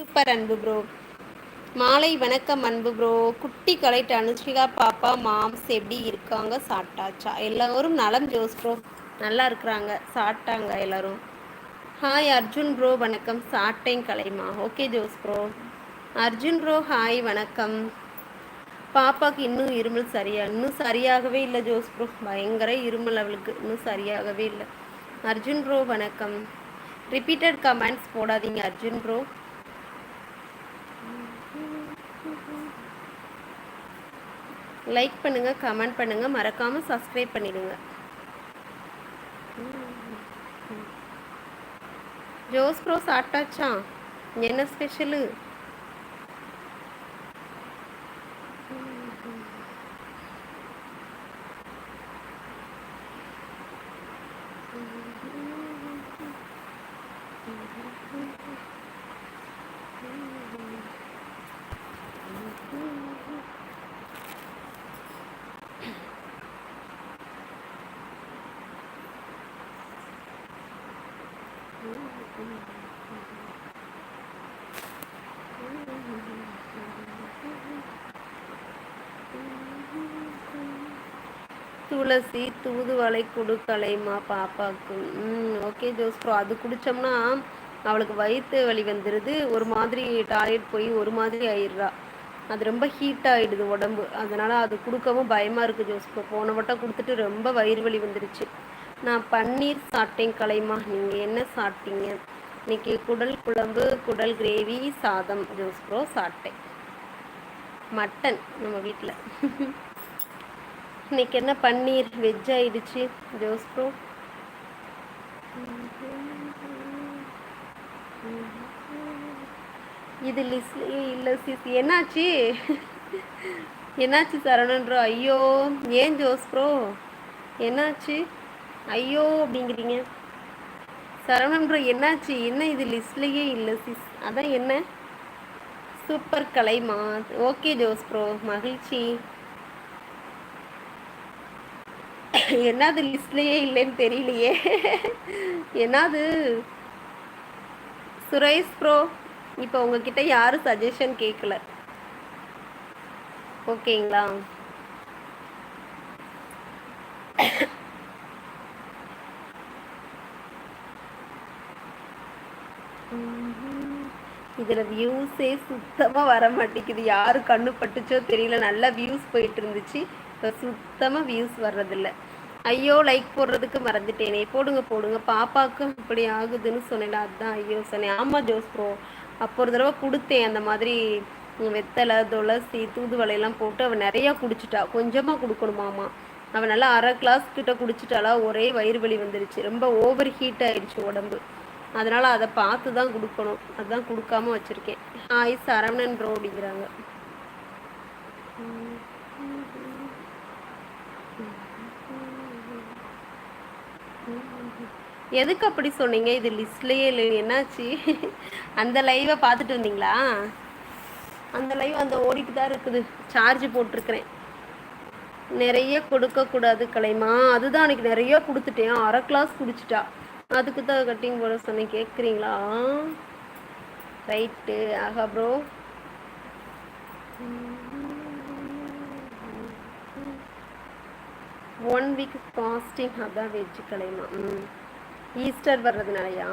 Super அன்பு bro மாலை வணக்கம் அன்பு ப்ரோ குட்டி கலை அனுஷ்ரிகா பாப்பா மாம்ஸ் எப்படி இருக்காங்க? சாப்பிட்டாச்சா? எல்லோரும் நலம் ஜோஸ் ப்ரோ நல்லா இருக்கிறாங்க. சாப்பிட்டாங்க எல்லோரும். ஹாய் அர்ஜுன் ப்ரோ வணக்கம். சாப்பிட்டேன் Kalaima. Okay Jose bro Arjun bro hi வணக்கம். பாப்பாவுக்கு இன்னும் இருமல் சரியா இன்னும் சரியாகவே இல்லை ஜோஸ் ப்ரோ பயங்கர இருமல் அவளுக்கு. இன்னும் சரியாகவே இல்லை. அர்ஜுன் ப்ரோ வணக்கம். ரிப்பீட்டட் கமெண்ட்ஸ் போடாதீங்க அர்ஜுன் ப்ரோ லைக் பண்ணுங்கள் கமெண்ட் பண்ணுங்கள் மறக்காமல் சப்ஸ்கிரைப் பண்ணிடுங்க. ஜோஸ் ப்ரோ சாப்பிட்டாச்சா? என்ன ஸ்பெஷலு துளசி தூதுவளை குடுக்கலைம்மா பாப்பாவுக்கு. ம் ஓகே ஜோஸ்ப்ரோ. அது குடித்தோம்னா அவளுக்கு வயிற்று வலி வந்துடுது ஒரு மாதிரி டாய்லெட் போய் ஒரு மாதிரி ஆயிடுறா. அது ரொம்ப ஹீட் ஆகிடுது உடம்பு. அதனால் அது கொடுக்கவும் பயமாக இருக்குது ஜோஸ்ப்ரோ. போன வட்டம் கொடுத்துட்டு ரொம்ப வயிறு வலி வந்துடுச்சு நான் பன்னீர் சாப்பிட்டேன் கலைமா நீங்கள் என்ன சாப்பிட்டீங்க? இன்னைக்கு குடல் குழம்பு குடல் கிரேவி சாதம் ஜோஸ் ப்ரோ சாப்பிட்டேன். மட்டன் நம்ம வீட்டில் இன்னைக்கு என்ன பன்னீர்? வெஜ் ஆயிடுச்சு ஜோஸ் ப்ரோ இது லிஸ் இல்லை சிஸ் என்னாச்சு? என்னாச்சு தரணுன்றோம் ஐயோ ஏன் ஜோஸ் ப்ரோ என்னாச்சு? ஐயோ அப்படிங்கிறீங்க. சரவணன் ப்ரோ என்னாச்சு? என்ன இது? லிஸ்ட்லேயே இல்லை சிஸ். அதான் என்ன? Super Kalaima okay Jose bro மகிழ்ச்சி. என்னது லிஸ்ட்லேயே இல்லைன்னு தெரியலையே. என்னது? சுரேஷ் ப்ரோ இப்போ உங்ககிட்ட யாரும் சஜஷன் கேட்கல ஓகேங்களா? இதில் வியூஸே சுத்தமாக வர மாட்டேங்குது. யார் கண்ணு பட்டுச்சோ தெரியல. நல்லா வியூஸ் போயிட்டு இருந்துச்சு இப்போ சுத்தமாக வியூஸ் வர்றதில்ல. ஐயோ லைக் போடுறதுக்கு மறந்துட்டேனே. போடுங்க போடுங்க. பாப்பாவுக்கும் இப்படி ஆகுதுன்னு சொன்னேன் அதுதான் ஐயோ சொன்னேன். ஆமாம் ஜோஸ் ப்ரோ அப்போ ஒரு தடவை கொடுத்தேன். அந்த மாதிரி வெத்தலை துளசி தூதுவளையெல்லாம் போட்டு அவள் நிறையா குடிச்சிட்டா. கொஞ்சமாக கொடுக்கணுமாமா அவள் நல்லா அரை கிளாஸ் கிட்ட குடிச்சிட்டாலா ஒரே வயிறு வலி வந்துருச்சு. ரொம்ப ஓவர் ஹீட் ஆயிடுச்சு உடம்பு. அதனால் அதை பார்த்து தான் கொடுக்கணும். அதுதான் கொடுக்காம வச்சுருக்கேன். ஹாய் சரவணன் ப்ரோ அப்படிங்கிறாங்க எதுக்கு அப்படி சொன்னீங்க? இது லிஸ்ட்லேயே இல்லை என்னாச்சு? அந்த லைவை பார்த்துட்டு வந்தீங்களா? அந்த லைவ் அந்த ஓடிட்டு தான் இருக்குது. சார்ஜ் போட்டிருக்கிறேன். நிறைய கொடுக்கக்கூடாது கலைமா. அதுதான் அன்றைக்கி நிறைய கொடுத்துட்டேன். அரை கிளாஸ் குடிச்சிட்டா. அதுக்கு தான் கட்டிங் போட சொன்னேன். கேட்குறீங்களா ரைட்டு ஆஹா ப்ரோ ஒன் வீக் ஃபாஸ்டிங் அதான் வெஜ் கலைமா ம். ஈஸ்டர் வர்றதுனாலயா?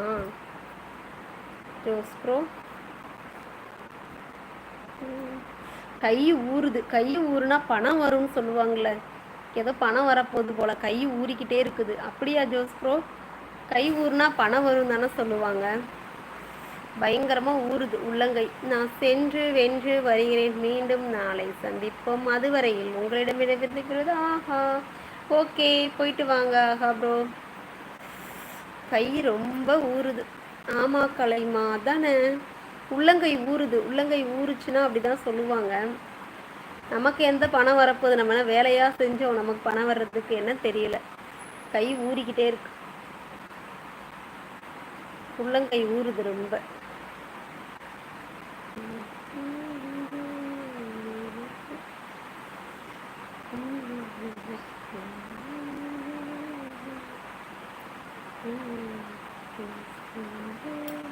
ஜோஸ் ப்ரோ கை ஊறுது. கை ஊறுனா பணம் வரும்னு சொல்லுவாங்கள்ல ஏதோ பணம் வரப்போகுது போல். கை ஊறிக்கிட்டே இருக்குது. அப்படியா ஜோஸ் ப்ரோ கை ஊறுனா பணம் வரும் தானே சொல்லுவாங்க. பயங்கரமாக ஊறுது உள்ளங்கை. நான் சென்று வென்று வருகிறேன். மீண்டும் நாளை சந்திப்போம். அதுவரையில் உங்களிடம் விடைபெறுகிறது ஆஹா. ஓகே போயிட்டு வாங்க ஆஹா ப்ரோ கை ரொம்ப ஊறுது ஆமா கலைமா தானே. உள்ளங்கை ஊறுது உள்ளங்கை ஊறுச்சுன்னா அப்படிதான் சொல்லுவாங்க. நமக்கு எந்த பணம் வரப்போகுது? நம்ம வேலையாக செஞ்சோம்? நமக்கு பணம் வர்றதுக்கு என்ன தெரியல. கை ஊறிக்கிட்டே இருக்கு. உள்ளங்கை ஊறுது ரொம்ப Thank you.